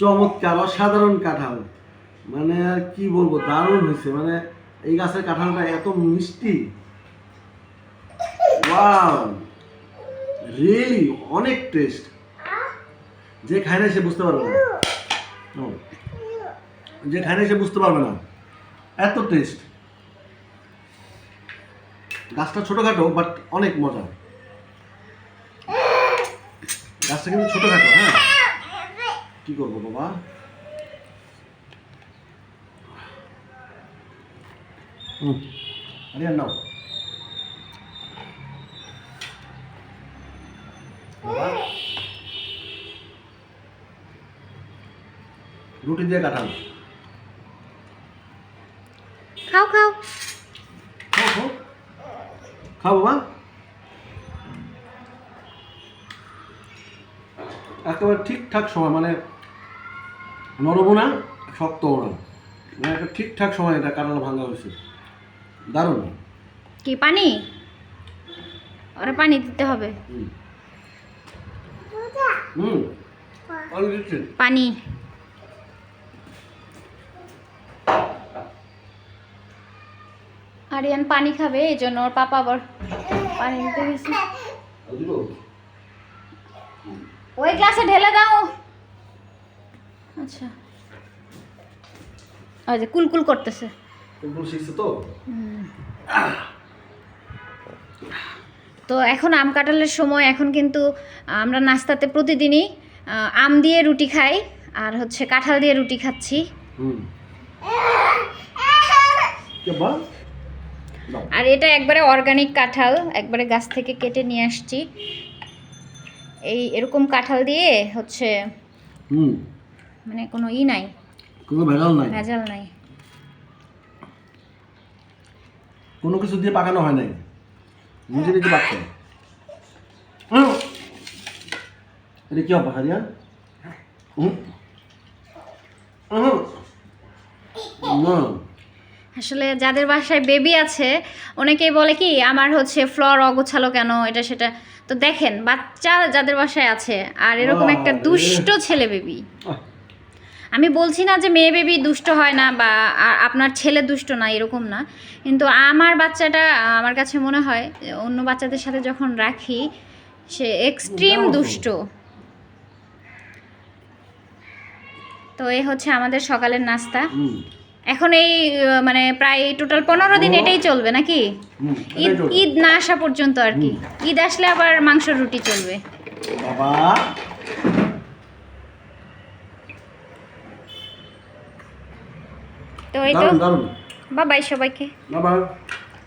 চমৎকার, অসাধারণ কাঁঠাল। মানে আর কি বলব, দারুণ হয়েছে। মানে এই গাছের কাঁঠালটা এত মিষ্টি। রিয়েলি অনেক টেস্ট যে খায় না সে বুঝতে পারবে না। যে খায় না সে বুঝতে পারবে না। এত টেস্ট গাছটা ছোটখাটো বাট অনেক মজা গাছটা কিন্তু ছোটখাটো হ্যাঁ? কি করব বাবা? হুম। আরে নাও। রুটি দিয়ে কাটাল খাও খাও। খাও খাও। খাও বাবা। একেবারে ঠিকঠাক সময় মানে নরমও না শক্তও না মানে একটা ঠিকঠাক সময় এটা কাটাল ভাঙা হয়েছে। দারুণ। কি পানি? ওরা পানি দিতে হবে। হুম। পানি আরিয়ান পানি খাবে এই জন্য ওর পাপা আবার পানি দিতে গেছে। ওই গ্লাসে ঢেলে দাও। আচ্ছা। ওই যে কুলকুল করতেছে। ফুটবল শিখছে তো? তো এখন আম কাঁঠালের সময় এখন কিন্তু আমরা নাস্তাতে প্রতিদিনই আম দিয়ে রুটি খাই আর হচ্ছে কাঁঠাল দিয়ে রুটি খাচ্ছি। আর এটা একবারে অর্গানিক কাঁঠাল একবারে গাছ থেকে কেটে নিয়ে আসছি। এই এরকম কাঁঠাল দিয়ে হচ্ছে হুম। মানে কোনো ই নাই। কোনো ভেজাল নাই। ভেজাল নাই। কোনো কিছু দিয়ে পাকানো হয় নাই। নিজে নিজে হুম। এটা কি হবে হারিয়া আসলে যাদের বাসায় বেবি আছে অনেকেই বলে কি আমার হচ্ছে ফ্লোর অগোছালো কেন? এটা সেটা। তো দেখেন বাচ্চা যাদের বাসায় আছে আর এরকম একটা দুষ্ট ছেলে বেবি আমি বলছি না যে মেয়ে বেবি দুষ্ট হয় না বা আপনার ছেলে দুষ্ট না এরকম না। কিন্তু আমার বাচ্চাটা আমার কাছে মনে হয় অন্য বাচ্চাদের সাথে যখন রাখি সে এক্সট্রিম দুষ্ট। তো এই হচ্ছে আমাদের সকালের নাস্তা। এখন এই মানে প্রায় টোটাল পনেরো দিন এটাই চলবে নাকি? ঈদ ঈদ না আসা পর্যন্ত আর কি। ঈদ আসলে আবার মাংস রুটি চলবে। বাবা। তো এই তো বাবাই সবাইকে। বাবা